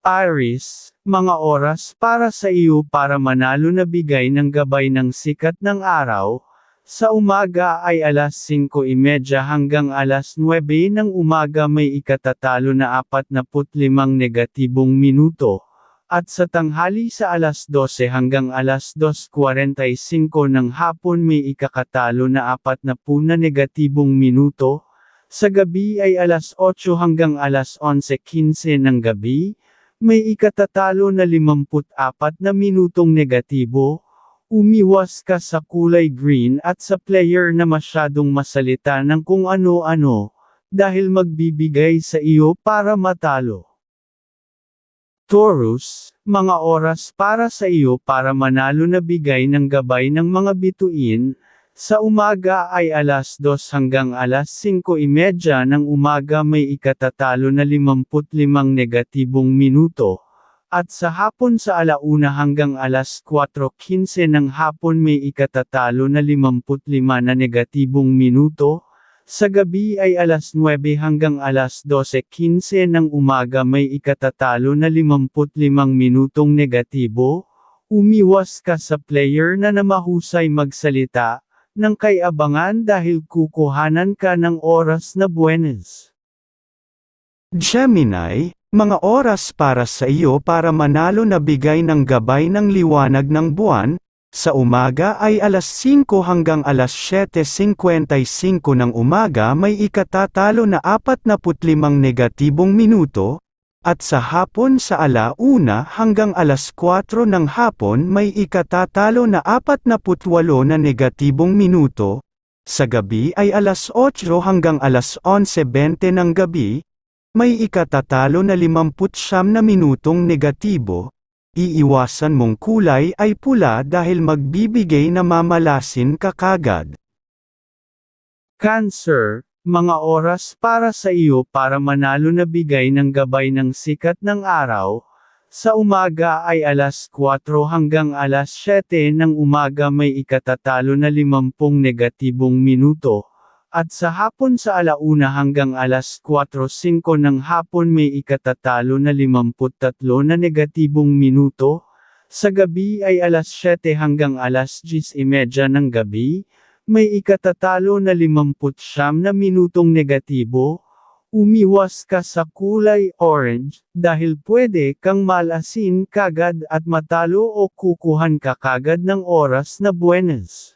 Aris, mga oras para sa iyo para manalo na bigay ng gabay ng sikat ng araw. Sa umaga ay alas 5.30 hanggang alas 9 ng umaga may ikatatalo na 45 negatibong minuto. At sa tanghali sa alas 12 hanggang alas 2.45 ng hapon may ikakatalo na 40 na negatibong minuto. Sa gabi ay alas 8 hanggang alas 11.15 ng gabi, may ikatatalo na 54 na minutong negatibo. Umiwas ka sa kulay green at sa player na masyadong masalita ng kung ano-ano, dahil magbibigay sa iyo para matalo. Taurus, mga oras para sa iyo para manalo na bigay ng gabay ng mga bituin, sa umaga ay alas 2 hanggang alas 5.30 ng umaga may ikatatalo na 55 negatibong minuto, at sa hapon sa alauna hanggang alas 4.15 ng hapon may ikatatalo na 55 na negatibong minuto, sa gabi ay alas 9 hanggang alas 12.15 ng umaga may ikatatalo na 55 minutong negatibo, umiwas ka sa player na namahusay magsalita, ng kay abangan dahil kukuhanan ka ng oras na buenas. Gemini, mga oras para sa iyo para manalo na bigay ng gabay ng liwanag ng buwan, sa umaga ay alas 5 hanggang alas 7.55 ng umaga may ikatatalo na 45 negatibong minuto, at sa hapon sa alauna hanggang alas 4 ng hapon may ikatatalo na 48 na negatibong minuto, sa gabi ay alas 8 hanggang alas 11.20 ng gabi, may ikatatalo na 59 na minutong negatibo, iiwasan mong kulay ay pula dahil magbibigay na mamalasin ka kagad. Cancer, mga oras para sa iyo para manalo na bigay ng gabay ng sikat ng araw. Sa umaga ay alas 4 hanggang alas 7 ng umaga may ikatatalo na 50 negatibong minuto. At sa hapon sa alauna hanggang alas 4.05 ng hapon may ikatatalo na 53 na negatibong minuto. Sa gabi ay alas 7 hanggang alas 10.30 ng gabi, may ikatatalo na 50 na minutong negatibo. Umiwas ka sa kulay orange, dahil pwede kang malasin kagad at matalo o kukuhan ka kagad ng oras na buenas.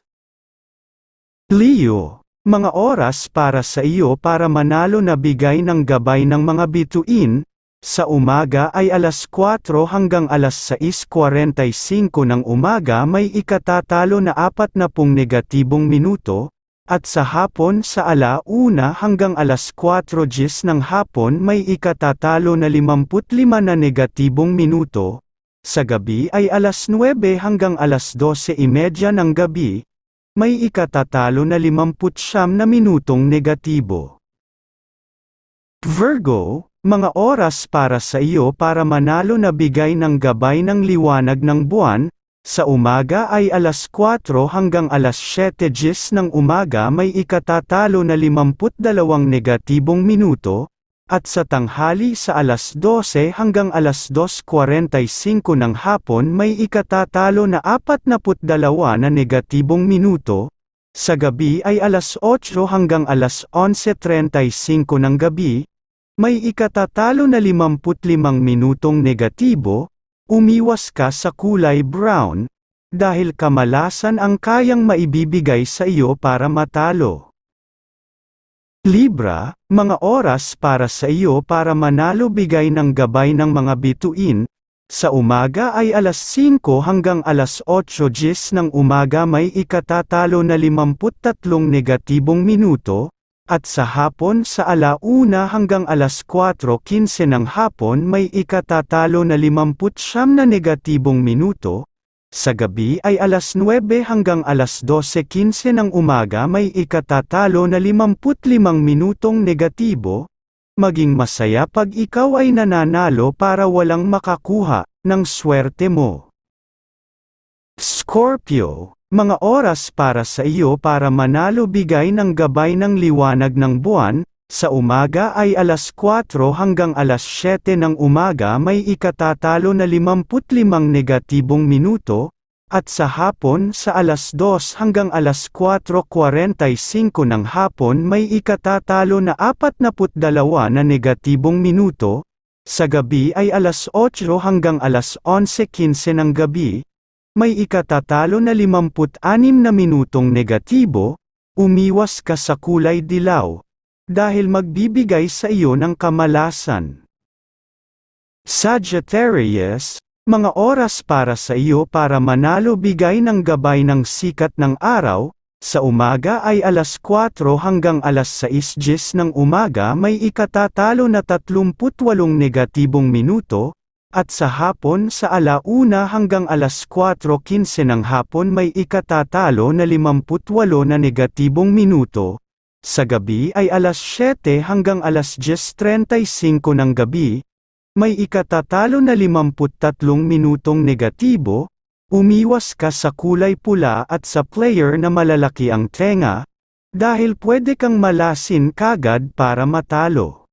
Leo, mga oras para sa iyo para manalo na bigay ng gabay ng mga bituin, sa umaga ay alas 4 hanggang alas 6.45 ng umaga may ikatatalo na 40 negatibong minuto, at sa hapon sa alauna hanggang alas 4.10 ng hapon may ikatatalo na 55 na negatibong minuto, sa gabi ay alas 9 hanggang alas 12.30 ng gabi, may ikatatalo na 50 na minutong negatibo. Virgo, mga oras para sa iyo para manalo na bigay ng gabay ng liwanag ng buwan, sa umaga ay alas 4 hanggang alas 7.10 ng umaga may ikatatalo na 52 negatibong minuto, at sa tanghali sa alas 12 hanggang alas 2.45 ng hapon may ikatatalo na 42 na negatibong minuto, sa gabi ay alas 8 hanggang alas 11.35 ng gabi, may ikatatalo na 55 minutong negatibo, umiwas ka sa kulay brown, dahil kamalasan ang kayang maibibigay sa iyo para matalo. Libra, mga oras para sa iyo para manalo bigay ng gabay ng mga bituin, sa umaga ay alas 5 hanggang alas 8.10 ng umaga may ikatatalo na 53 negatibong minuto, at sa hapon sa alauna hanggang alas 4.15 ng hapon may ikatatalo na 50 na negatibong minuto, sa gabi ay alas 9 hanggang alas 12.15 ng umaga may ikatatalo na 55 minutong negatibo, maging masaya pag ikaw ay nananalo para walang makakuha ng swerte mo. Scorpio, mga oras para sa iyo para manalo bigay ng gabay ng liwanag ng buwan, sa umaga ay alas 4 hanggang alas 7 ng umaga may ikatatalo na 55 negatibong minuto, at sa hapon sa alas 2 hanggang alas 4.45 ng hapon may ikatatalo na 42 na negatibong minuto, sa gabi ay alas 8 hanggang alas 11.15 ng gabi, may ikatatalo na 56 na minutong negatibo, umiwas ka sa kulay dilaw, dahil magbibigay sa iyo ng kamalasan. Sagittarius, mga oras para sa iyo para manalo bigay ng gabay ng sikat ng araw, sa umaga ay alas 4 hanggang alas 6 gis ng umaga may ikatatalo na 38 negatibong minuto, at sa hapon sa alauna hanggang alas 4.15 ng hapon may ikatatalo na 58 na negatibong minuto, sa gabi ay alas 7 hanggang alas 10.35 ng gabi, may ikatatalo na 53 minutong negatibo, umiwas ka sa kulay pula at sa player na malalaki ang tenga, dahil pwede kang malasin kagad para matalo.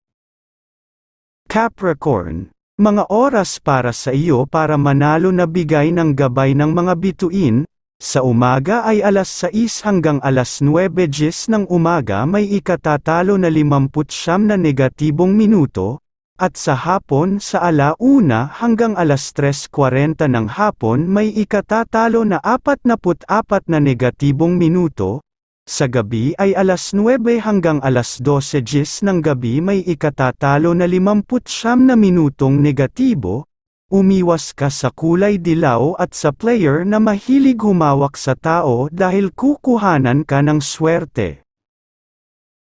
Capricorn, mga oras para sa iyo para manalo na bigay ng gabay ng mga bituin, sa umaga ay alas 6 hanggang alas 9 gis ng umaga may ikatatalo na 59 na negatibong minuto, at sa hapon sa alauna hanggang alas 3.40 ng hapon may ikatatalo na 44 na negatibong minuto, sa gabi ay alas 9 hanggang alas 12 gis ng gabi may ikatatalo na 59 na minutong negatibo, Umiwas ka sa kulay dilaw at sa player na mahilig humawak sa tao dahil kukuhanan ka ng swerte.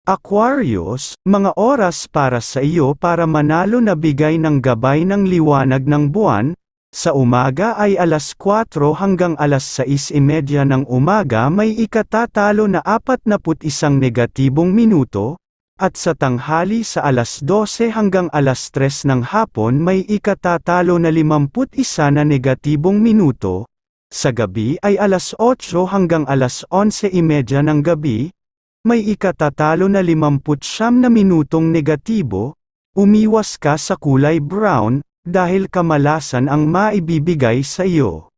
Aquarius, mga oras para sa iyo para manalo na bigay ng gabay ng liwanag ng buwan, sa umaga ay alas 4 hanggang alas 6.30 ng umaga may ikatatalo na 41 negatibong minuto, at sa tanghali sa alas 12 hanggang alas 3 ng hapon may ikatatalo na 51 na negatibong minuto, sa gabi ay alas 8 hanggang alas 11.30 ng gabi, may ikatatalo na 59 na minutong negatibo, umiwas ka sa kulay brown, dahil kamalasan ang maibibigay sa iyo.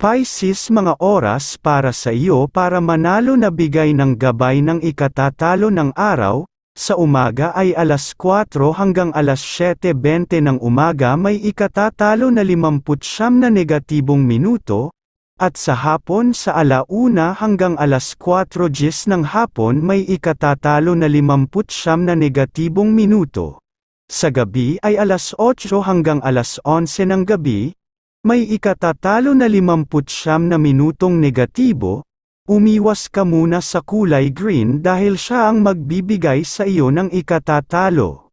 Pisces mga oras para sa iyo para manalo na bigay ng gabay ng ikatatalo ng araw, sa umaga ay alas 4 hanggang alas 7.20 ng umaga may ikatatalo na 59 na negatibong minuto, at sa hapon sa alauna hanggang alas 4 gis ng hapon may ikatatalo na 59 na negatibong minuto. Sa gabi ay alas 8 hanggang alas 11 ng gabi, may ikatatalo na 59 na minutong negatibo, umiwas ka muna sa kulay green dahil siya ang magbibigay sa iyo ng ikatatalo.